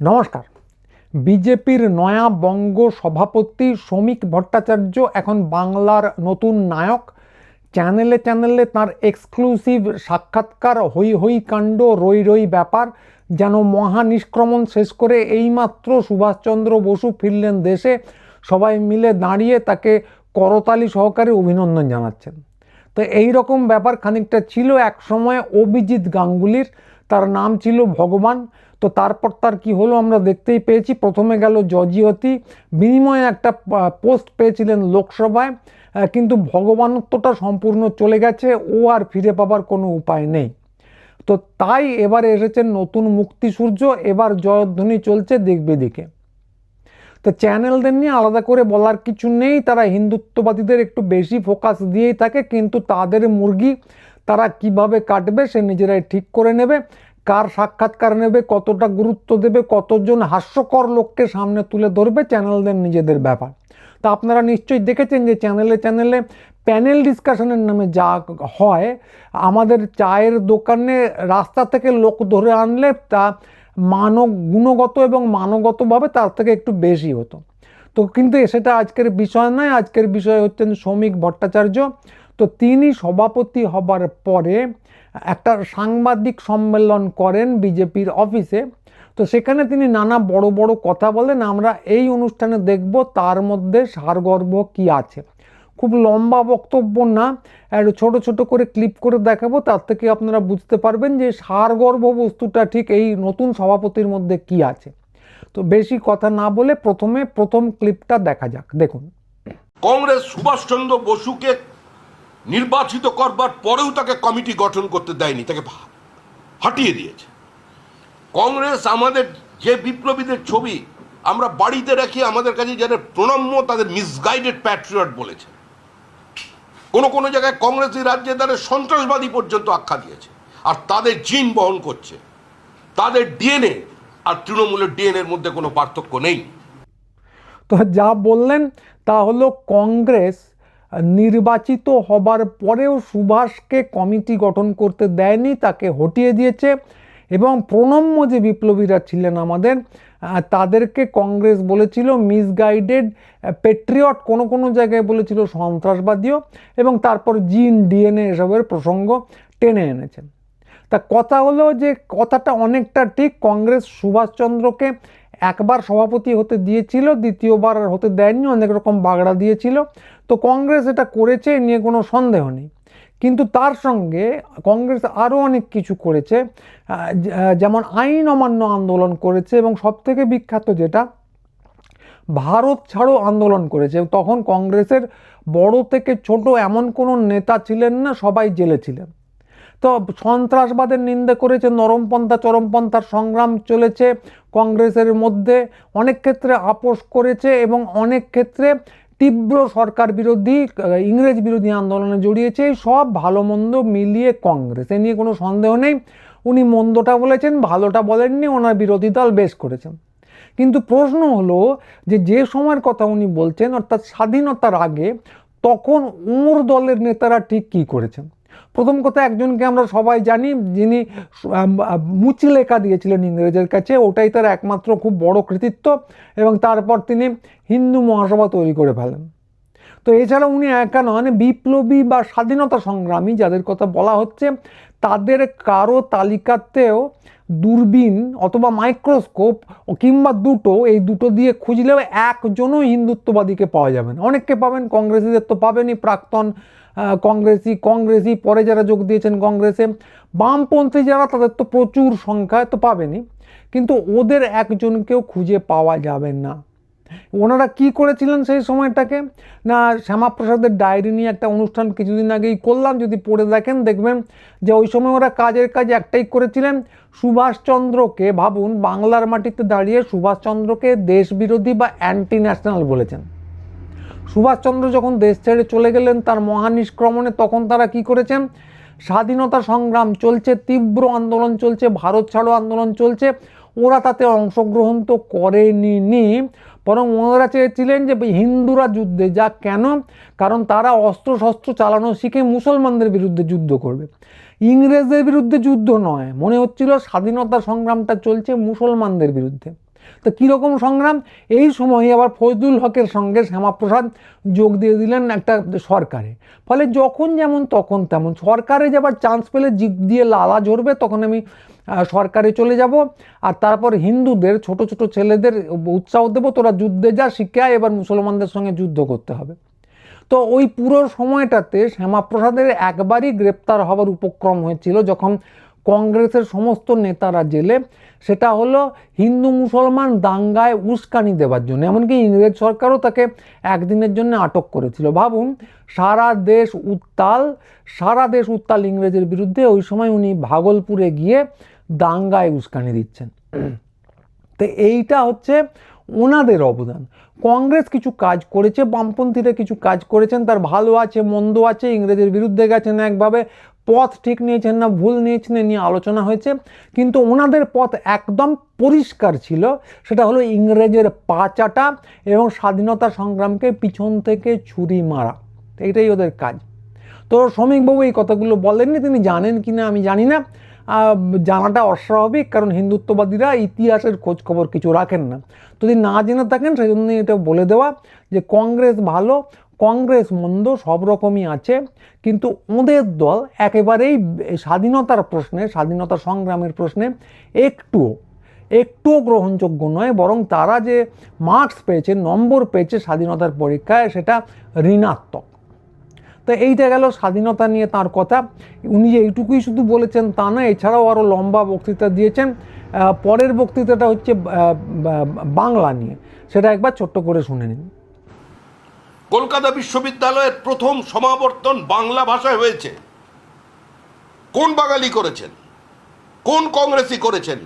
নমস্কার। বিজেপির নয়া বঙ্গ সভাপতি শ্রমিক ভট্টাচার্য এখন বাংলার নতুন নায়ক। চ্যানেলে চ্যানেলে তার এক্সক্লুসিভ সাক্ষাৎকার হই হই কাণ্ড রই রই ব্যাপার যেন মহা নিষ্ক্রমণ শেষ করে এইমাত্র সুভাষচন্দ্র বসু ফিরলেন দেশে। সবাই মিলে দাঁড়িয়ে তাকে করতালি সহকারে অভিনন্দন জানাচ্ছেন। তো এই রকম ব্যাপার খানিকটা ছিল এক সময় অভিজিৎ গাঙ্গুলির। তার নাম ছিল ভগবান। তো তারপর তার কি হলো আমরা দেখতেই পেয়েছি। প্রথমে গেল জজিয়তি বিনিময়ে একটা পোস্ট পেয়েছিলেন লোকসভায়। কিন্তু ভগবানত্বটা সম্পূর্ণ চলে গেছে। ও আর ফিরে পাবার কোনো উপায় নেই। তো তাই এবারে এসেছেন নতুন মুক্তি সূর্য এবার জয়ধ্বনি চলছে দেখবে দিকে তো চ্যানেলদের নিয়ে আলাদা করে বলার কিছু নেই। তারা হিন্দুত্ববাদীদের একটু বেশি ফোকাস দিয়েই থাকে। কিন্তু তাদের মুরগি তারা কীভাবে কাটবে সে নিজেরাই ঠিক করে নেবে, কার সাক্ষাৎকার নেবে, কতটা গুরুত্ব দেবে, কতজন হাস্যকর লোককে সামনে তুলে ধরবে, চ্যানেলদের নিজেদের ব্যাপার। তা আপনারা নিশ্চয়ই দেখেছেন যে চ্যানেলে চ্যানেলে প্যানেল ডিসকাশনের নামে যা হয়, আমাদের চায়ের দোকানে রাস্তা থেকে লোক ধরে আনলে তা মানব গুণগত এবং মানগতভাবে তার থেকে একটু বেশি হতো। তো কিন্তু সেটা আজকের বিষয় নয়, আজকের বিষয় হচ্ছেন শ্রমিক ভট্টাচার্য। তো তিনি সভাপতি হবার পরে একটা সাংবাদিক সম্মেলন করেন বিজেপির অফিসে। তো সেখানে তিনি নানা বড় বড় কথা বলেন, আমরা এই অনুষ্ঠানে দেখব তার মধ্যে সারগর্ভ কি আছে। খুব লম্বা বক্তব্য না একটু ছোট ছোট করে ক্লিপ করে দেখাবো, তার থেকে আপনারা বুঝতে পারবেন যে সারগর্ভ বস্তুটা ঠিক এই নতুন সভাপতির মধ্যে কি আছে। তো বেশি কথা না বলে প্রথমে প্রথম ক্লিপটা দেখা যাক। দেখুন। কংগ্রেস সুভাষচন্দ্র বসুকে নির্বাচিত করবার পরেও তাকে কমিটি গঠন করতে দেয়নি, তাকে হাঁটিয়ে দিয়েছে। কংগ্রেস আমাদের যে বিপ্লবীদের ছবি, আমরা বাড়িতে রাখি, আমাদের কাছে যারা প্রণম্য, তাদের মিসগাইডেড প্যাট্রিয়ট বলেছে। কোনো কোনো জায়গায় কংগ্রেস রাজ্যে তাদের সন্ত্রাসবাদী পর্যন্ত আখ্যা দিয়েছে। আর তাদের জিন বহন করছে। তাদের ডিএনএ আর তৃণমূলের ডিএনএর মধ্যে কোনো পার্থক্য নেই। তো যা বললেন, তা হলো কংগ্রেস নির্বাচিত হবার পরেও সুভাষকে কমিটি গঠন করতে দেয়নি, তাকে হটিয়ে দিয়েছে এবং প্রণম্য যে বিপ্লবীরা ছিলেন আমাদের তাদেরকে কংগ্রেস বলেছিল মিসগাইডেড পেট্রিয়ট কোনো কোনো জায়গায় বলেছিল সন্ত্রাসবাদীও এবং তারপর জিন ডিএনএ এসবের প্রসঙ্গ টেনে এনেছেন। তা কথা হলো যে কথাটা অনেকটা ঠিক। কংগ্রেস সুভাষচন্দ্রকে একবার সভাপতি হতে দিয়েছিল, দ্বিতীয়বার আর হতে দেয়নি, অনেক রকম বাগড়া দিয়েছিল। তো কংগ্রেস এটা করেছে নিয়ে কোনো সন্দেহ নেই। কিন্তু তার সঙ্গে কংগ্রেস আরও অনেক কিছু করেছে। যেমন আইন অমান্য আন্দোলন করেছে এবং সবথেকে বিখ্যাত যেটা, ভারত ছাড়ো আন্দোলন করেছে। তখন কংগ্রেসের বড় থেকে ছোট এমন কোনো নেতা ছিলেন না, সবাই জেলে ছিলেন। তো সন্ত্রাসবাদের নিন্দা করেছে নরমপন্থা চরমপন্থার সংগ্রাম চলেছে কংগ্রেসের মধ্যে। অনেক ক্ষেত্রে আপোষ করেছে এবং অনেক ক্ষেত্রে তীব্র সরকার বিরোধী, ইংরেজ বিরোধী আন্দোলনে জড়িয়েছে। সব ভালো মন্দ মিলিয়ে কংগ্রেস, এ নিয়ে কোনো সন্দেহ নেই। উনি মন্দটা বলেছেন, ভালোটা বলেননি, ওনার বিরোধী দল বেশ করেছেন কিন্তু প্রশ্ন হলো যে যে সময়ের কথা উনি বলছেন, অর্থাৎ স্বাধীনতার আগে, তখন ওর দলের নেতারা ঠিক কী করেছেন? প্রথম কথা একজনকে আমরা সবাই জানি যিনি আম, আম, মুচি লেখা দিয়েছিলেন ইংরেজের কাছে ওটাই তার একমাত্র খুব বড় কৃতিত্ব এবং তারপর তিনি হিন্দু মহাসভা তৈরি করে ফেলেন। তো এছাড়া উনি একা নন বিপ্লবী বা স্বাধীনতা সংগ্রামী যাদের কথা বলা হচ্ছে তাদের কারও তালিকাতেও দূরবীন অথবা মাইক্রোস্কোপ কিংবা দুটো এই দুটো দিয়ে খুঁজলেও একজনও হিন্দুত্ববাদীকে পাওয়া যাবে না। অনেককে পাবেন কংগ্রেসিদের তো পাবেনই প্রাক্তন কংগ্রেসি কংগ্রেসি পরে যারা যোগ দিয়েছেন কংগ্রেসে, বামপন্থী যারা, তাদের তো প্রচুর সংখ্যায় তো পাবেনই। কিন্তু ওদের একজনকেও খুঁজে পাওয়া যাবে না। ওনারা কি করেছিলেন সেই সময়টাকে? না, শ্যামাপ্রসাদের ডায়েরি নিয়ে একটা অনুষ্ঠান কিছুদিন আগেই করলাম, যদি পড়ে দেখেন, দেখবেন যে ওই সময় ওরা কাজের কাজ একটাই করেছিলেন, সুভাষচন্দ্রকে ভাবুন, বাংলার মাটিতে দাঁড়িয়ে সুভাষচন্দ্রকে দেশবিরোধী বা অ্যান্টি ন্যাশনাল বলেছেন। সুভাষচন্দ্র যখন দেশ ছেড়ে চলে গেলেন তার মহানিষ্ক্রমণে, তখন তারা কি করেছেন? স্বাধীনতা সংগ্রাম চলছে, তীব্র আন্দোলন চলছে, ভারত ছাড়ো আন্দোলন চলছে। ওরা তাতে অংশগ্রহণ তো করেনি নি, বরং ওনারা চেয়েছিলেন যে হিন্দুরা যুদ্ধে যা কেন? কারণ তারা অস্ত্র শস্ত্র চালানো শিখে মুসলমানদের বিরুদ্ধে যুদ্ধ করবে। ইংরেজদের বিরুদ্ধে যুদ্ধ নয়, মনে হচ্ছিল স্বাধীনতা সংগ্রামটা চলছে মুসলমানদের বিরুদ্ধে। তো কীরকম সংগ্রাম? এই সময় আবার ফজলুল হকের সঙ্গে শ্যামাপ্রসাদ যোগ দিয়ে দিলেন একটা সরকারে। ফলে যখন যেমন তখন তেমন। সরকারে যাবার চান্স পেলে জিপ দিয়ে লালা ঝরবে, তখন আমি সরকারে চলে যাব। আর তারপর হিন্দুদের, ছোট ছোট ছেলেদের উৎসাহ দেবো। তোরা যুদ্ধে যা শিক্ষায় এবার মুসলমানদের সঙ্গে যুদ্ধ করতে হবে। তো ওই পুরো সময়টাতে শ্যামাপ্রসাদের একবারই গ্রেপ্তার হবার উপক্রম হয়েছিল, যখন কংগ্রেসের সমস্ত নেতারা জেলে, সেটা হলো হিন্দু মুসলমান দাঙ্গায় উস্কানি দেওয়ার জন্য। এমনকি ইংরেজ সরকারও তাকে একদিনের জন্য আটক করেছিল। ভাবুন, সারা দেশ উত্তাল, সারা দেশ উত্তাল ইংরেজের বিরুদ্ধে ওই সময় উনি ভাগলপুরে গিয়ে দাঙ্গায় উস্কানি দিচ্ছেন। তো এইটা হচ্ছে ওনাদের অবদান। কংগ্রেস কিছু কাজ করেছে, বামপন্থীরা কিছু কাজ করেছেন, তার ভালো আছে, মন্দ আছে, ইংরেজের বিরুদ্ধে গেছেন একভাবে, পথ ঠিক নিয়েছেন না, ভুল নিয়েছেন নিয়ে আলোচনা হয়েছে, কিন্তু ওনাদের পথ একদম পরিষ্কার ছিল, সেটা হলো ইংরেজের পা চাটা এবং স্বাধীনতা সংগ্রামকে পিছন থেকে ছুরি মারা, এটাই ওদের কাজ। তো শ্রমিকবাবু এই কথাগুলো বলেননি, তিনি জানেন কি না আমি জানি না জানাটা অস্বাভাবিক, কারণ হিন্দুত্ববাদীরা ইতিহাসের খোঁজ খবর কিছু রাখেন না। যদি না জেনে থাকেন সেই জন্যই এটা বলে দেওয়া যে কংগ্রেস ভালো, কংগ্রেস মন্দ, সব রকমই আছে। কিন্তু ওদের দল একেবারেই স্বাধীনতার প্রশ্নে, স্বাধীনতা সংগ্রামের প্রশ্নে একটুও একটুও গ্রহণযোগ্য নয়, বরং তারা যে মার্কস পেয়েছে, নম্বর পেয়েছে স্বাধীনতার পরীক্ষায়, সেটা ঋণাত্মক। তো এইটা গেল স্বাধীনতা নিয়ে তার কথা। উনি যে এইটুকুই শুধু বলেছেন তা না এছাড়াও আরও লম্বা বক্তৃতা দিয়েছেন। পরের বক্তৃতাটা হচ্ছে বাংলা নিয়ে। সেটা একবার ছোট্ট করে শুনে নিন। কলকাতা বিশ্ববিদ্যালয়ের প্রথম সমাবর্তন বাংলা ভাষায় হয়েছে। কোন বাঙালি করেছেন? কোন কংগ্রেসই করেছেন?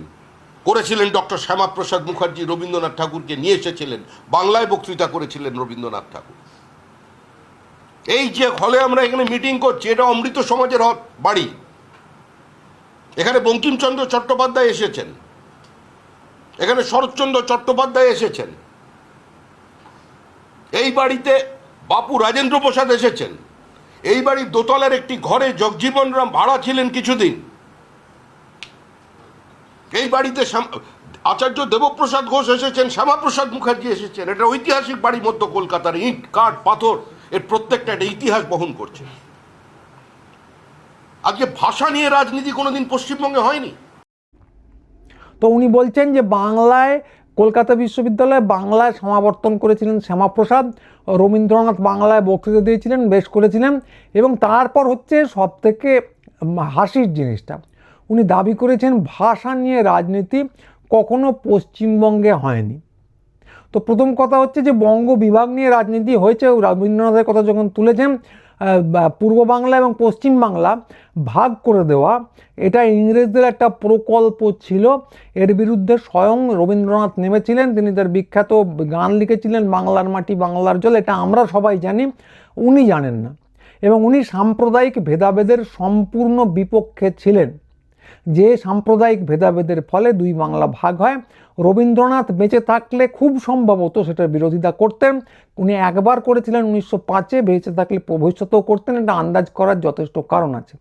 করেছিলেন ডক্টর শ্যামাপ্রসাদ মুখার্জি, রবীন্দ্রনাথ ঠাকুরকে নিয়ে এসেছিলেন। বাংলায় বক্তৃতা করেছিলেন রবীন্দ্রনাথ ঠাকুর। এই যে হলে আমরা এখানে মিটিং করছি, এটা অমৃত সমাজের বাড়ি। এখানে বঙ্কিমচন্দ্র চট্টোপাধ্যায় এসেছেন। এখানে শরৎচন্দ্র চট্টোপাধ্যায় এসেছেন। এই বাড়িতে বাপু রাজেন্দ্র প্রসাদ এসেছেন। এই বাড়ির দোতলার একটি ঘরে জগজীবন রাম ভাড়া ছিলেন কিছুদিন। এই বাড়িতে আচার্য দেবপ্রসাদ ঘোষ এসেছেন, শ্যামাপ্রসাদ মুখার্জি এসেছেন। এটা ঐতিহাসিক বাড়ি মধ্য কলকাতার ইট, কাঠ, পাথর। প্রত্যেকটা একটা ইতিহাস বহন করছে। আজকে ভাষা নিয়ে রাজনীতি কোনোদিন পশ্চিমবঙ্গে হয়নি। তো উনি বলছেন যে বাংলায়, কলকাতা বিশ্ববিদ্যালয়ে বাংলায় সমাবর্তন করেছিলেন শ্যামাপ্রসাদ, রবীন্দ্রনাথ বাংলায় বক্তৃতা দিয়েছিলেন, বেশ করেছিলেন, এবং তারপর হচ্ছে সব থেকে হাসির জিনিসটা। উনি দাবি করেছেন, ভাষা নিয়ে রাজনীতি কখনো পশ্চিমবঙ্গে হয়নি। তো প্রথম কথা হচ্ছে যে বঙ্গ বিভাগ নিয়ে রাজনীতি হয়েছে। রবীন্দ্রনাথের কথা যখন তুলেছেন পূর্ব বাংলা এবং পশ্চিম বাংলা ভাগ করে দেওয়া, এটা ইংরেজদের একটা প্রকল্প ছিল। এর বিরুদ্ধে স্বয়ং রবীন্দ্রনাথ নেমেছিলেন, তিনি তার বিখ্যাত গান লিখেছিলেন, বাংলার মাটি, বাংলার জল, এটা আমরা সবাই জানি, উনি জানেন না। এবং উনি সাম্প্রদায়িক ভেদাভেদের সম্পূর্ণ বিপক্ষে ছিলেন। যে সাম্প্রদায়িক ভেদাভেদের ফলে দুই বাংলা ভাগ হয়, রবীন্দ্রনাথ বেঁচে থাকলে খুব সম্ভবত সেটার বিরোধিতা করতেন। উনি একবার করেছিলেন উনিশশো পাঁচে, বেঁচে থাকলে ভবিষ্যতেও করতেন, এটা আন্দাজ করার যথেষ্ট কারণ আছে।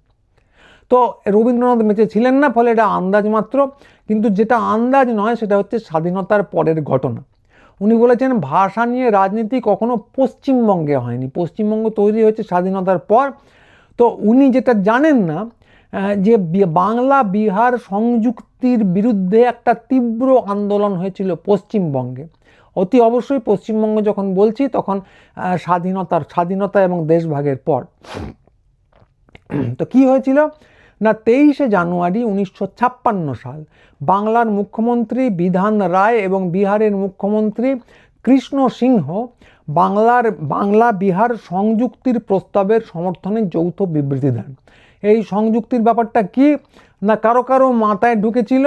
তো রবীন্দ্রনাথ বেঁচে ছিলেন না, ফলে এটা আন্দাজ মাত্র, কিন্তু যেটা আন্দাজ নয় সেটা হচ্ছে স্বাধীনতার পরের ঘটনা। উনি বলেছেন, ভাষা নিয়ে রাজনীতি কখনো পশ্চিমবঙ্গে হয়নি। পশ্চিমবঙ্গ তৈরি হয়েছে স্বাধীনতার পর। তো উনি যেটা জানেন না যে বাংলা বিহার সংযুক্তির বিরুদ্ধে একটা তীব্র আন্দোলন হয়েছিল পশ্চিমবঙ্গে। অতি অবশ্যই পশ্চিমবঙ্গ যখন বলছি তখন স্বাধীনতার, স্বাধীনতা এবং দেশভাগের পর। তো কি হয়েছিল? না, তেইশে জানুয়ারি উনিশশো ছাপ্পান্ন সাল বাংলার মুখ্যমন্ত্রী বিধান রায় এবং বিহারের মুখ্যমন্ত্রী কৃষ্ণ সিংহ বাংলার, বাংলা বিহার সংযুক্তির প্রস্তাবের সমর্থনে যৌথ বিবৃতি দেন। এই সংযুক্তির ব্যাপারটা কি? না কারও কারও মাথায় ঢুকেছিল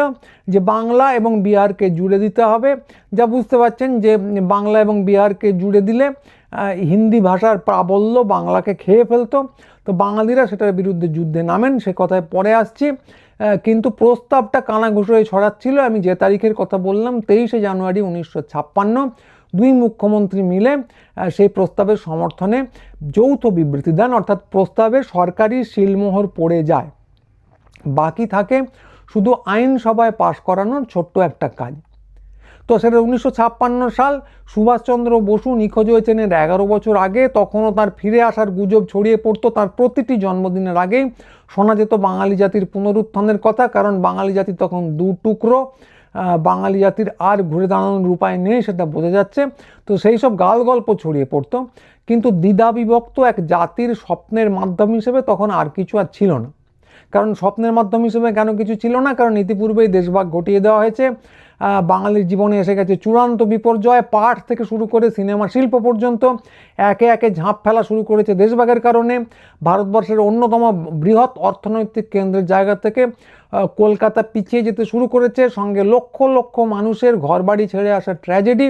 যে বাংলা এবং বিহারকে জুড়ে দিতে হবে। যা বুঝতে পারছেন যে বাংলা এবং বিহারকে জুড়ে দিলে হিন্দি ভাষার প্রাবল্য বাংলাকে খেয়ে ফেলতো। তো বাঙালিরা সেটার বিরুদ্ধে যুদ্ধে নামেন, সে কথায় পরে আসছি। কিন্তু প্রস্তাবটা কানাঘুষো হয়ে ছড়াচ্ছিল। আমি যে তারিখের কথা বললাম, তেইশে জানুয়ারি উনিশশো ছাপ্পান্ন। দুই মুখ্যমন্ত্রী মিলে সেই প্রস্তাবের সমর্থনে যৌথ বিবৃতি দেন, অর্থাৎ প্রস্তাবে সরকারি শিলমোহর পড়ে যায়। বাকি থাকে শুধু আইনসভায় পাশ করানোর ছোট্ট একটা কাজ। তো সেটা উনিশশো ছাপ্পান্ন সাল সুভাষচন্দ্র বসু নিখোঁজ হয়েছেন এর এগারো বছর আগে, তখনও তার ফিরে আসার গুজব ছড়িয়ে পড়তো। তার প্রতিটি জন্মদিনের আগেই শোনা যেত বাঙালি জাতির পুনরুত্থানের কথা, কারণ বাঙালি জাতি তখন দু টুকরো। বাঙালি জাতির আর ঘুরে দাঁড়ানোর উপায় নেই সেটা বোঝা যাচ্ছে। তো সেই সব গাল গল্প ছড়িয়ে পড়তো। কিন্তু দ্বিধা বিভক্ত এক জাতির স্বপ্নের মাধ্যম হিসেবে তখন আর কিছু আর ছিল না। কারণ স্বপ্নের মাধ্যম হিসেবে কেন কিছু ছিল না? কারণ ইতিপূর্বেই দেশভাগ ঘটিয়ে দেওয়া হয়েছে। বাঙালির জীবনে এসে গেছে চূড়ান্ত বিপর্যয়, পাঠ থেকে শুরু করে সিনেমা শিল্প পর্যন্ত একে একে ঝাঁপ ফেলা শুরু করেছে দেশভাগের কারণে। ভারতবর্ষের অন্যতম বৃহৎ অর্থনৈতিক কেন্দ্রের জায়গা থেকে কলকাতা পিছিয়ে যেতে শুরু করেছে। সঙ্গে লক্ষ লক্ষ মানুষের ঘরবাড়ি ছেড়ে আসা ট্র্যাজেডি।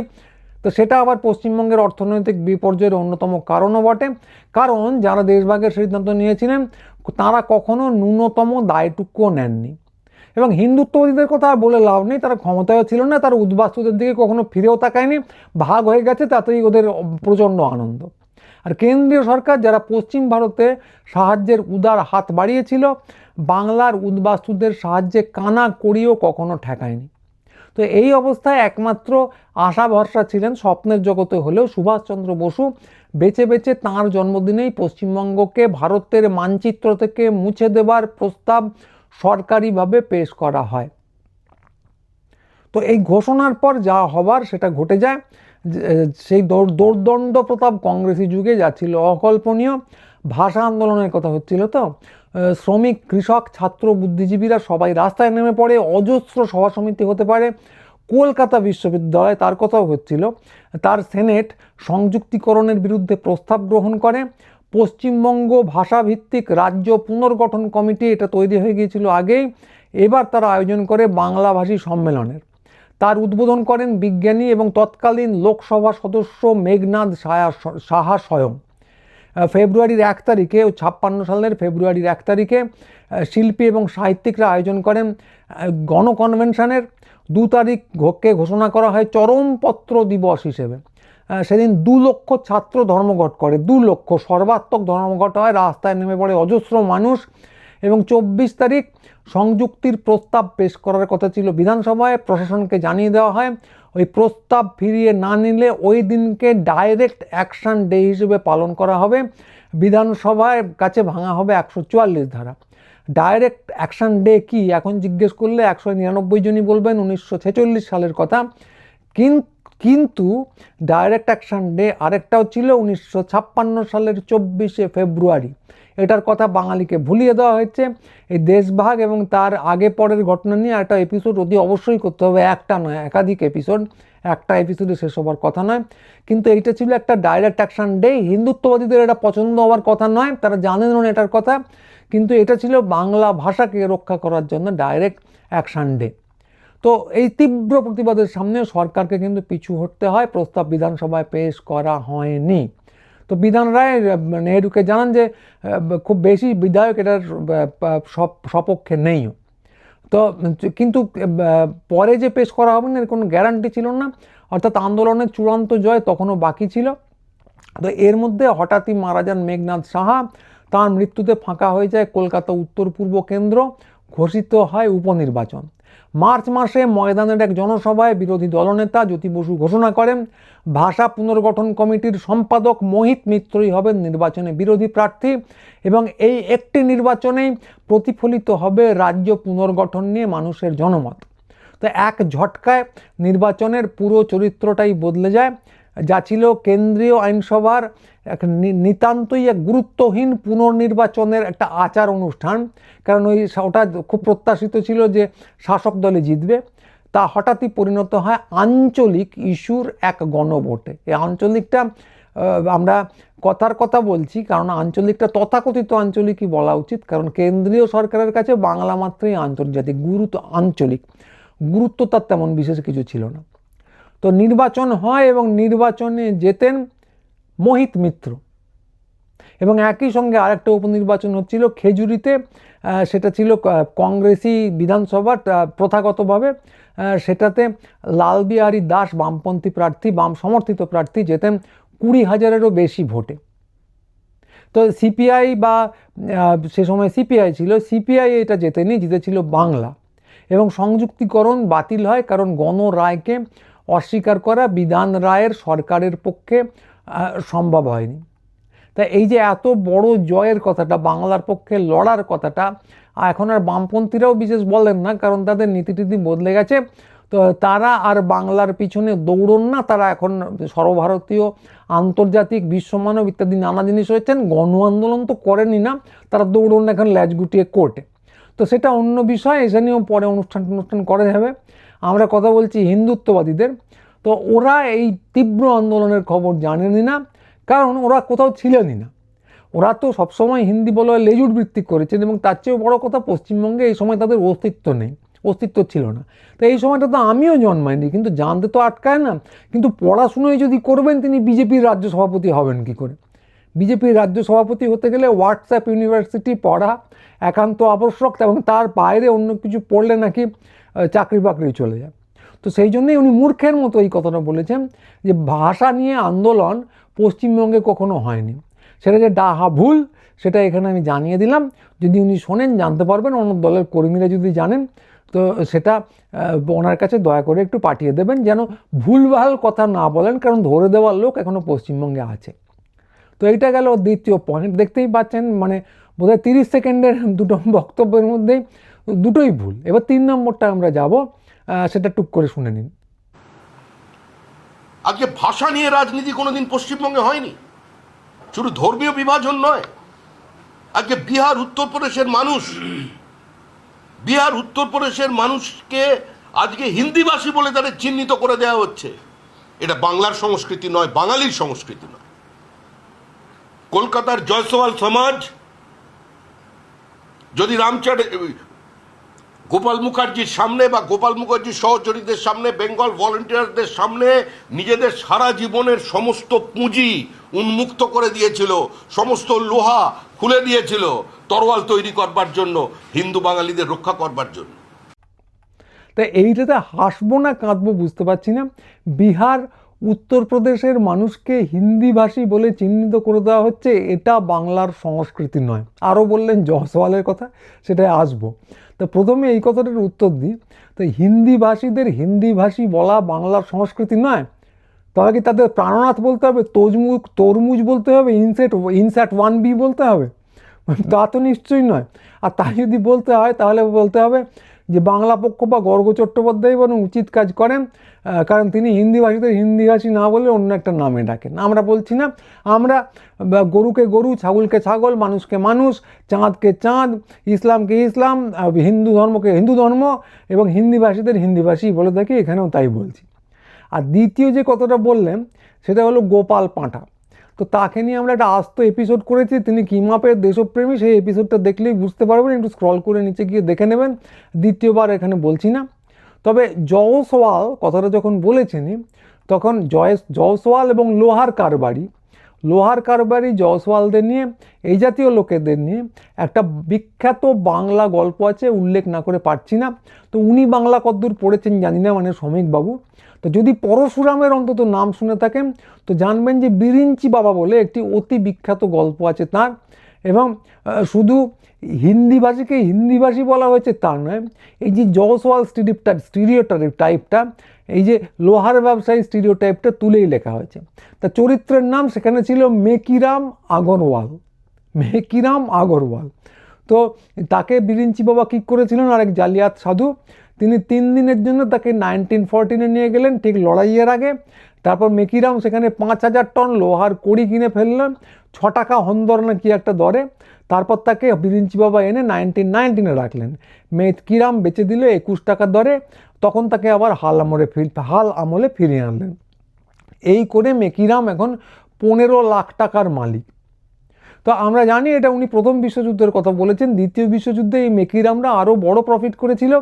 তো সেটা আবার পশ্চিমবঙ্গের অর্থনৈতিক বিপর্যয়ের অন্যতম কারণও বটে। কারণ যারা দেশভাগের সিদ্ধান্ত নিয়েছিলেন, তারা কখনো ন্যূনতম দায়টুকুও নেননি। এবং হিন্দুত্ববাদীদের কথা বলে লাভ নেই, তারা ক্ষমতায়ও ছিল না, তারা উদ্বাস্তুদের দিকে কখনো ফিরেও তাকায়নি, ভাগ হয়ে গেছে, তাতেই ওদের প্রচণ্ড আনন্দ। আর কেন্দ্রীয় সরকার যারা পশ্চিম ভারতে সাহায্যের উদার হাত বাড়িয়েছিল, বাংলার উদ্বাস্তুদের সাহায্যে কানা করিও কখনো ঠেকায়নি। তো এই অবস্থায় একমাত্র আশা ভরসা ছিলেন স্বপ্নের জগতে হলেও সুভাষচন্দ্র বসু। বেছে বেছে তাঁর জন্মদিনেই পশ্চিমবঙ্গকে ভারতের মানচিত্র থেকে মুছে দেবার প্রস্তাব সরকারিভাবে পেশ করা হয়। তো এই ঘোষণার পর যা হবার সেটা ঘটে যায়। সেই দৌর্দণ্ড প্রতাপ কংগ্রেসি যুগে যা ছিল অকল্পনীয়। ভাষা আন্দোলনের কথা হচ্ছিল তো। শ্রমিক, কৃষক, ছাত্র, বুদ্ধিজীবীরা সবাই রাস্তায় নেমে পড়ে, অজস্র সভা সমিতি হতে পারে। কলকাতা বিশ্ববিদ্যালয় তার কথাও হচ্ছিল। তার সেনেট সংযুক্তিকরণের বিরুদ্ধে প্রস্তাব গ্রহণ করে। পশ্চিমবঙ্গ ভাষাভিত্তিক রাজ্য পুনর্গঠন কমিটি এটা তৈরি হয়ে গিয়েছিল আগেই। এবার তারা আয়োজন করে বাংলাভাষী সম্মেলনের। তার উদ্বোধন করেন বিজ্ঞানী এবং তৎকালীন লোকসভা সদস্য মেঘনাথ সাহা সাহা স্বয়ং। ফেব্রুয়ারির এক তারিখে ও ছাপ্পান্ন সালের ফেব্রুয়ারির এক তারিখে শিল্পী এবং সাহিত্যিকরা আয়োজন করেন গণকনভেনশনের। দু তারিখ ঘোষণা করা হয় চরমপত্র দিবস হিসেবে। সেদিন দু লক্ষ ছাত্র ধর্মঘট করে, দু লক্ষ। সর্বাত্মক ধর্মঘট হয়, রাস্তায় নেমে পড়ে অজস্র মানুষ এবং চব্বিশ তারিখ সংযুক্তির প্রস্তাব পেশ করার কথা ছিল বিধানসভায়, প্রশাসনকে জানিয়ে দেওয়া হয়, ওই প্রস্তাব ফিরিয়ে না নিলে ওই দিনকে ডাইরেক্ট অ্যাকশন ডে হিসেবে পালন করা হবে, বিধানসভার কাছে ভাঙা হবে একশো চুয়াল্লিশ ধারা। ডাইরেক্ট অ্যাকশন ডে কি? এখন জিজ্ঞেস করলে একশো নিরানব্বই জনই বলবেন, উনিশশো ছেচল্লিশ সালের কথা। কিন- কিন্তু ডাইরেক্ট অ্যাকশন ডে আরেকটাও ছিল উনিশশো ছাপ্পান্ন সালের চব্বিশে ফেব্রুয়ারি। এটার কথা বাঙালিকে ভুলিয়ে দেওয়া হয়েছে। এই দেশভাগ এবং তার আগে পরের ঘটনা নিয়ে একটা এপিসোড অতি অবশ্যই করতে হবে। একটা নয়, একাধিক এপিসোড একটা এপিসোডে শেষ হবার কথা নয়। কিন্তু এইটা ছিল একটা ডাইরেক্ট অ্যাকশন ডে হিন্দুত্ববাদীদের এটা পছন্দ হওয়ার কথা নয়, তারা জানেন না এটার কথা। কিন্তু এটা ছিল বাংলা ভাষাকে রক্ষা করার জন্য ডাইরেক্ট অ্যাকশন ডে তো এই তীব্র প্রতিবাদের সামনে সরকারকে কিন্তু পিছু হটতে হয়। প্রস্তাব বিধানসভায় পেশ করা হয়নি। তো বিধান রায় নেহেরুকে জানান যে খুব বেশি বিধায়ক এটার সপক্ষে নেই। তো কিন্তু পরে যে পেশ করা হবে না, এর কোনো গ্যারান্টি ছিল না। অর্থাৎ আন্দোলনের চূড়ান্ত জয় তখনও বাকি ছিল। তো এর মধ্যে হঠাৎই মারা যান মেঘনাথ সাহা। তার মৃত্যুতে ফাঁকা হয়ে যায় কলকাতা উত্তর পূর্ব কেন্দ্র। ঘোষিত হয় উপনির্বাচন। মার্চ মাসে ময়দানের এক জনসভায় বিরোধী দলনেতা জ্যোতি বসু ঘোষণা করেন, ভাষা পুনর্গঠন কমিটির সম্পাদক মোহিত মিত্রই হবেন নির্বাচনে বিরোধী প্রার্থী এবং এই একটি নির্বাচনেই প্রতিফলিত হবে রাজ্য পুনর্গঠন নিয়ে মানুষের জনমত। তো এক ঝটকায় নির্বাচনের পুরো চরিত্রটাই বদলে যায়। যা ছিল কেন্দ্রীয় আইনসভার এক নিতান্তই এক গুরুত্বহীন পুনর্নির্বাচনের একটা আচার অনুষ্ঠান। কারণ ওই ওটা খুব প্রত্যাশিত ছিল যে শাসক দলে জিতবে। তা হঠাৎই পরিণত হয় আঞ্চলিক ইস্যুর এক গণভোটে। এই আঞ্চলিকটা আমরা কথার কথা বলছি কারণ আঞ্চলিকটা তথাকথিত আঞ্চলিকই বলা উচিত। কারণ কেন্দ্রীয় সরকারের কাছে বাংলা মাত্রই আন্তর্জাতিক গুরুত্ব আঞ্চলিক। গুরুত্ব তার তেমন বিশেষ কিছু ছিল না। তো নির্বাচন হয় এবং নির্বাচনে যেতেন মোহিত মিত্র। এবং একই সঙ্গে আরেকটা উপনির্বাচন হচ্ছিল খেজুরিতে সেটা ছিল কংগ্রেসি বিধানসভা তা- প্রথাগতভাবে সেটাতে লালবিহারী দাস বামপন্থী প্রার্থী, বাম সমর্থিত প্রার্থী যেতেন কুড়ি হাজারেরও বেশি ভোটে। তো সিপিআই বা সে সময় সিপিআই ছিল, সিপিআই এটা জেতেনি, জিতেছিল বাংলা। এবং সংযুক্তিকরণ বাতিল হয় কারণ গণ রায়কে অস্বীকার করা বিধান রায়ের সরকারের পক্ষে সম্ভব হয়নি। তা এই যে এত বড় জয়ের কথাটা, বাংলার পক্ষে লড়ার কথাটা, এখন আর বামপন্থীরাও বিশেষ বলেন না, কারণ তাদের নীতিটিতি বদলে গেছে। তো তারা আর বাংলার পিছনে দৌড়ন না, তারা এখন সর্বভারতীয়, আন্তর্জাতিক বিশ্বমানব ইত্যাদি নানা জিনিস হয়েছেন গণ আন্দোলন তো করেনি না, তারা দৌড়ন এখন ল্যাজ গুটিয়ে কোর্টে। তো সেটা অন্য বিষয়, এসে নিয়েও পরে অনুষ্ঠান অনুষ্ঠান করা যাবে। আমরা কথা বলছি হিন্দুত্ববাদীদের। তো ওরা এই তীব্র আন্দোলনের খবর জানেনই না, কারণ ওরা কোথাও ছিলেনই না। ওরা তো সবসময় হিন্দি বলে লেজুট ভিত্তিক করেছেন এবং তার চেয়েও বড় কথা পশ্চিমবঙ্গে এই সময় তাদের অস্তিত্ব নেই, অস্তিত্ব ছিল না। তো এই সময়টা তো আমিও জন্মাইনি, কিন্তু জানতে তো আটকায় না। কিন্তু পড়াশুনোয় যদি করবেন, তিনি বিজেপির রাজ্য সভাপতি হবেন কি করে? বিজেপির রাজ্য সভাপতি হতে গেলে হোয়াটসঅ্যাপ ইউনিভার্সিটি পড়া একান্ত আবশ্যক এবং তার বাইরে অন্য কিছু পড়লে নাকি চাকরি বাকরি চলে যায়। তো সেই জন্যই উনি মূর্খের মতো এই কথাটা বলেছেন যে ভাষা নিয়ে আন্দোলন পশ্চিমবঙ্গে কখনো হয়নি। সেটা যে ডাহা ভুল, সেটা এখানে আমি জানিয়ে দিলাম। যদি উনি শোনেন, জানতে পারবেন অন্য দলের কর্মীরা যদি জানেন, তো সেটা ওনার কাছে দয়া করে একটু পাঠিয়ে দেবেন, যেন ভুলভাল কথা না বলেন, কারণ ধরে দেওয়ার লোক এখনও পশ্চিমবঙ্গে আছে। তো এইটা গেল দ্বিতীয় পয়েন্ট দেখতেই পাচ্ছেন মানে বোধহয় তিরিশ সেকেন্ডের দুটো বক্তব্যের মধ্যেই দুটোই ভুল। এবার তিন নম্বরটা আমরা যাব সেটা টুক করে শুনে নিন। আজকে ভাষা নিয়ে রাজনীতি কোনোদিন পশ্চিমবঙ্গে হয়নি। শুধু ধর্মীয় বিভাজন নয়, আজকে বিহার, উত্তরপ্রদেশের মানুষ, বিহার, উত্তরপ্রদেশের মানুষকে আজকে হিন্দিভাষী বলে তাদের চিহ্নিত করে দেওয়া হচ্ছে। এটা বাংলার সংস্কৃতি নয়, বাঙালির সংস্কৃতি নয়। কলকাতার জয়সওয়াল সমাজ, যদি রামচাঁদ গোপাল মুখার্জির সামনে বা গোপাল মুখার্জির সহচরীদের সামনে, বেঙ্গল ভলেন্টিয়ারদের সামনে নিজেদের সারা জীবনের সমস্ত পুঁজি উন্মুক্ত করে দিয়েছিল, সমস্ত লোহা খুলে দিয়েছিল তরোয়াল তৈরি করবার জন্য, হিন্দু বাঙালিদের রক্ষা করবার জন্য। তা এইটাতে হাসবো না কাঁদবো বুঝতে পারছি না। বিহার উত্তরপ্রদেশের মানুষকে হিন্দিভাষী বলে চিহ্নিত করে দেওয়া হচ্ছে, এটা বাংলার সংস্কৃতি নয়। আরও বললেন জহসওয়ালের কথা, সেটাই আসব তো প্রথমে এই কথাটার উত্তর দিই। তো হিন্দিভাষীদের হিন্দিভাষী বলা বাংলার সংস্কৃতি নয়। তবে কি তাদের প্রাণনাথ বলতে হবে তজমুজ তরমুজ বলতে হবে, ইনসেট, ইনস্যাট ওয়ান বি বলতে হবে। তা তো নিশ্চয়ই নয়। আর তাই যদি বলতে হয়, তাহলে বলতে হবে যে বাংলা পক্ষ বা গর্গ চট্টোপাধ্যায় বরং উচিত কাজ করেন কারণ তিনি হিন্দি ভাষীতে হিন্দিভাষী না বলে অন্য একটা নামে ডাকেন। আমরা বলছি না, আমরা গরুকে গরু, ছাগলকে ছাগল, মানুষকে মানুষ, চাঁদকে চাঁদ, ইসলামকে ইসলাম হিন্দু ধর্মকে হিন্দু ধর্ম এবং হিন্দি ভাষীদের হিন্দিভাষী বলে থাকি, এখানেও তাই বলছি। আর দ্বিতীয় যে কথাটা বললেন, সেটা হলো গোপাল পাঁঠা। তো তাকে নিয়ে আমরা একটা আস্ত এপিসোড করেছি, তিনি কি মাপের দেশপ্রেমী, সেই এপিসোডটা দেখলেই বুঝতে পারবেন, একটু স্ক্রল করে নিচে গিয়ে দেখে নেবেন, দ্বিতীয়বার এখানে বলছি না। তবে জয়সওয়াল, কথাটা যখন বলেছেন তখন জয় জয়সওয়াল এবং লোহার কারবারি লোহার কারবারি, জয়সওয়ালদের নিয়ে, এই জাতীয় লোকেদের নিয়ে একটা বিখ্যাত বাংলা গল্প আছে, উল্লেখ না করে পারছি না। তো উনি বাংলা কদ্দূর পড়েছেন, জানি না মানে শ্রমিকবাবু তো যদি পরশুরামের অন্তত নাম শুনে থাকেন, তো জানবেন যে বিরিঞ্চি বাবা বলে একটি অতি বিখ্যাত গল্প আছে তার। এবং শুধু হিন্দি ভাষীকে হিন্দিভাষী বলা হয়েছে তা নয়। এই যে জয়সওয়াল স্টিরিপটা স্টিরিওটাইপ টাইপটা, এই যে লোহার ব্যবসায়ী স্টিরিও টাইপটা তুলেই লেখা হয়েছে। তা চরিত্রের নাম সেখানে ছিল মেকিরাম আগরওয়াল মেকিরাম আগরওয়াল। তো তাকে বিরিঞ্চি বাবা কী করেছিলেন? আরেক জালিয়াত সাধু। তিনি তিন দিনের জন্য তাকে নাইনটিন ফোরটিনে নিয়ে গেলেন, ঠিক লড়াইয়ের আগে। তারপর মেকিরাম সেখানে পাঁচ হাজার টন লোহার কড়ি কিনে ফেললেন, ছ টাকা হন্দর না কি একটা দরে। তারপর তাকে বিরিঞ্চি বাবা এনে নাইনটিন নাইনটিনে রাখলেন। মেকিরাম বেচে দিল একুশ টাকা দরে, তখন তাকে আবার হাল আমলে ফির হাল আমলে ফিরিয়ে আনলেন। এই করে মেকিরাম এখন পনেরো লাখ টাকার মালিক। তো আমরা জানি এটা উনি প্রথম বিশ্বযুদ্ধের কথা বলেছেন, দ্বিতীয় বিশ্বযুদ্ধে এই মেকিরামরা আরও বড় প্রফিট করেছিল।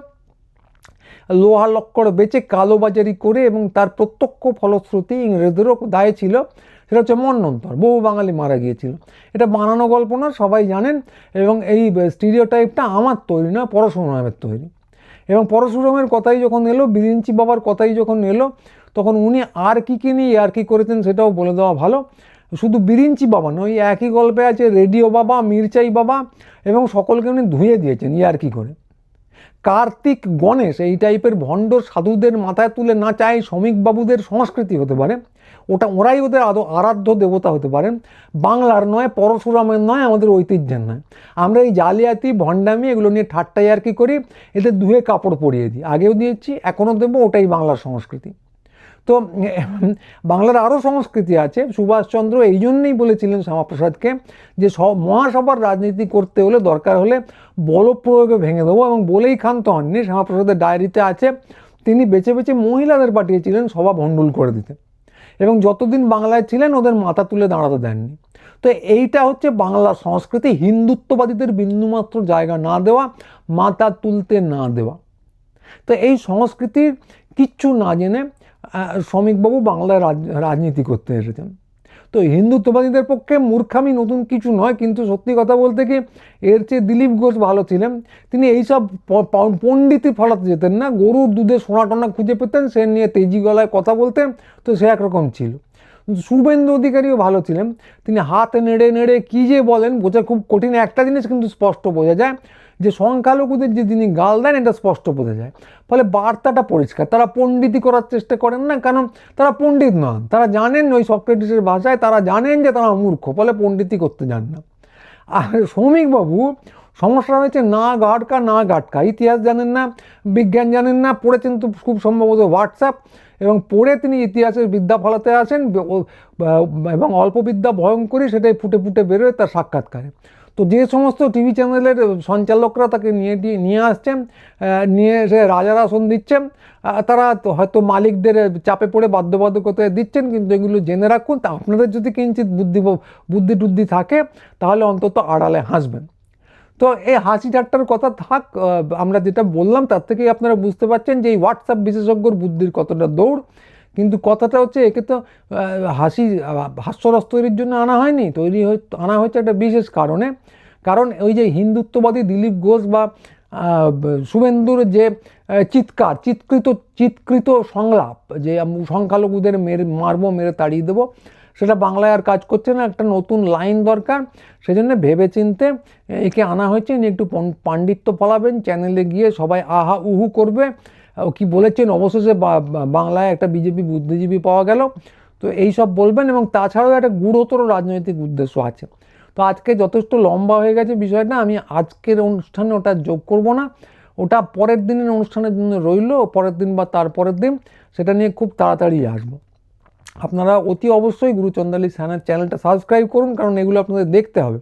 লোহা লক্কর বেচে কালোবাজারি করে এবং তার প্রত্যক্ষ ফলশ্রুতি ইংরেজদেরও দায় ছিল, সেটা হচ্ছে মন্নন্তর। বহু বাঙালি মারা গিয়েছিল। এটা বানানো গল্প না, সবাই জানেন, এবং এই স্টিরিওটাইপটা আমার তৈরি না, পরশুরামের তৈরি। এবং পরশুরামের কথাই যখন এলো, বিরিঞ্চি বাবার কথাই যখন এলো, তখন উনি আর কী কী নিয়ে আর কি করেছেন সেটাও বলে দেওয়া ভালো। শুধু বিরিঞ্চি বাবা নয় একই গল্পে আছে, রেডিও বাবা, মির্চাই বাবা, এবং সকলকে উনি ধুয়ে দিয়েছেন ইয়ার কি করে। কার্তিক গণেশ এই টাইপের ভণ্ড সাধুদের মাথায় তুলে না চায় শ্রমিকবাবুদের সংস্কৃতি হতে পারে, ওটা ওরাই ওদের আরাধ্য দেবতা হতে পারেন বাংলার নয়, পরশুরামের নয়, আমাদের ঐতিহ্যের নয়। আমরা এই জালিয়াতি, ভণ্ডামি এগুলো নিয়ে ঠাট্টাই আর কি করি, এদের ধুয়ে কাপড় পরিয়ে দিই। আগেও দিয়েছি, এখনও দেবো, ওটাই বাংলার সংস্কৃতি। তো, বাংলার আরও সংস্কৃতি আছে। সুভাষচন্দ্র এই জন্যেই বলেছিলেন শ্যামাপ্রসাদকে যে মহাসভার রাজনীতি করতে হলে দরকার হলে বল প্রয়োগে ভেঙে দেবো এবং বলেই ক্ষান্ত হননি। শ্যামাপ্রসাদের ডায়েরিতে আছে, তিনি বেছে বেছে মহিলাদের পাঠিয়েছিলেন সভা ভণ্ডুল করে দিতে। এবং যতদিন বাংলায় ছিলেন, ওদের মাথা তুলে দাঁড়াতে দেননি। তো এইটা হচ্ছে বাংলা সংস্কৃতি, হিন্দুত্ববাদীদের বিন্দুমাত্র জায়গা না দেওয়া, মাথা তুলতে না দেওয়া। তো এই সংস্কৃতির কিচ্ছু না জেনে শ্রমিকবাবু বাংলায় রাজ- রাজনীতি করতে এসেছেন। তো হিন্দুত্ববাদীদের পক্ষে মূর্খামি নতুন কিছু নয়, কিন্তু সত্যি কথা বলতে কি, এর চেয়ে দিলীপ ঘোষ ভালো ছিলেন। তিনি এইসব প- প- পণ্ডিতি ফলাতে যেতেন না, গরুর দুধে সোনা টোনা খুঁজে পেতেন, সে নিয়ে তেজি গলায় কথা বলতেন, তো সে একরকম ছিল। শুভেন্দু অধিকারীও ভালো ছিলেন। তিনি হাত নেড়ে নেড়ে কী যে বলেন, বোঝা খুব কঠিন একটা জিনিস, কিন্তু স্পষ্ট বোঝা যায়। যে সংখ্যালঘুদের যে যিনি গাল দেন, এটা স্পষ্ট বোঝা যায়। ফলে বার্তাটা পরিষ্কার। তারা পণ্ডিতি করার চেষ্টা করেন না, কারণ তারা পণ্ডিত নন। তারা জানেন ওই সক্রেটিসের ভাষায়, তারা জানেন যে তারা মূর্খ, ফলে পণ্ডিতি করতে যান না। আর শ্রমিকবাবু, সমস্যা হয়েছে না গাটকা না গাটকা। ইতিহাস জানেন না, বিজ্ঞান জানেন না, পড়েছেন তো খুব সম্ভবত হোয়াটসঅ্যাপ, এবং পড়ে তিনি ইতিহাসের বিদ্যা ফলাতে আসেন এবং অল্প বিদ্যা ভয়ঙ্করী, সেটাই ফুটে ফুটে বেরোয় তার সাক্ষাৎকারে। তো যে সমস্ত টিভি চ্যানেলের সঞ্চালকরা তাকে নিয়ে দিয়ে নিয়ে আসছেন নিয়ে এসে রাজার আসন দিচ্ছেন তারা হয়তো মালিকদের চাপে পড়ে বাধ্যবাধকতায় দিচ্ছেন, কিন্তু এগুলো জেনে রাখুন। তা আপনাদের যদি কিঞ্চিত বুদ্ধি বুদ্ধি টুদ্ধি থাকে, তাহলে অন্তত আড়ালে হাসবেন। তো এই হাসি ঠাট্টার কথা থাক আমরা যেটা বললাম, তার থেকেই আপনারা বুঝতে পারছেন যে এই হোয়াটসঅ্যাপ বিশেষজ্ঞর বুদ্ধির কতটা দৌড়। কিন্তু কথাটা হচ্ছে একে তো হাসি হাস্যরস তৈরির জন্য আনা হয়নি, তৈরি হয়ে, আনা হয়েছে একটা বিশেষ কারণে। কারণ ওই যে হিন্দুত্ববাদী দিলীপ ঘোষ বা শুভেন্দুর যে চিৎকার, চিৎকৃত চিৎকৃত সংলাপ, যে সংখ্যালঘুদের মেরে, মারবো, মেরে তাড়িয়ে দেবো, সেটা বাংলায় আর কাজ করছে না, একটা নতুন লাইন দরকার। সেজন্য ভেবে চিনতে একে আনা হয়েছে। একটু পাণ্ডিত্য ফলাবেন চ্যানেলে গিয়ে সবাই আহা উহু করবে। কি বলেছেন? অবশেষে বাংলায় একটা বিজেপি বুদ্ধিজীবী পাওয়া গেল। তো এই সব বলবেন এবং তাছাড়াও একটা গুরুতর রাজনৈতিক উদ্দেশ্য আছে। তো আজকে যথেষ্ট লম্বা হয়ে গেছে বিষয়টা। আমি আজকের অনুষ্ঠানে ওটা যোগ করব না। ওটা পরের দিনের অনুষ্ঠানের জন্য রইল। পরের দিন বা তার পরের দিন সেটা নিয়ে খুব তাড়াতাড়ি আসব। আপনারা অতি অবশ্যই গুরুচন্দালী স্যানের চ্যানেলটা সাবস্ক্রাইব করুন, কারণ এগুলো আপনাদের দেখতে হবে।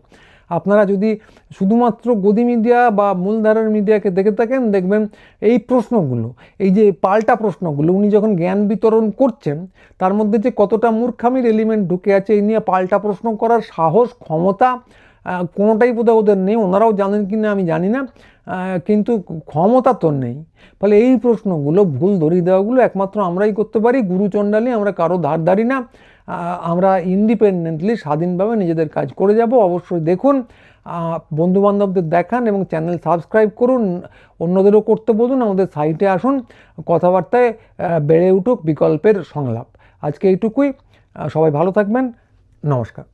আপনারা যদি শুধুমাত্র গদি মিডিয়া বা মূলধারার মিডিয়াকে দেখে থাকেন, দেখবেন এই প্রশ্নগুলো, এই যে পাল্টা প্রশ্নগুলো, উনি যখন জ্ঞান বিতরণ করছেন, তার মধ্যে যে কতটা মূর্খামির এলিমেন্ট ঢুকে আছে, এই নিয়ে পাল্টা প্রশ্ন করার সাহস, ক্ষমতা কোনোটাই বোধহয় ওদের নেই, ওনারাও জানেন কি না আমি জানি না কিন্তু ক্ষমতা তো নেই। ফলে এই প্রশ্নগুলো, ভুল ধরিয়ে দেওয়াগুলো একমাত্র আমরাই করতে পারি গুরুচণ্ডালি আমরা কারও ধার ধারি না। আমরা ইন্ডিপেন্ডেন্টলি স্বাধীনভাবে নিজেদের কাজ করে যাব। অবশ্যই দেখুন বন্ধুবান্ধবদের দেখান এবং চ্যানেল সাবস্ক্রাইব করুন। অন্যদেরও করতে বলুন, আমাদের সাইটে আসুন। কথাবার্তায় বেড়ে উঠুক বিকল্পের সংলাপ। আজকে এইটুকুই। সবাই ভালো থাকবেন। নমস্কার।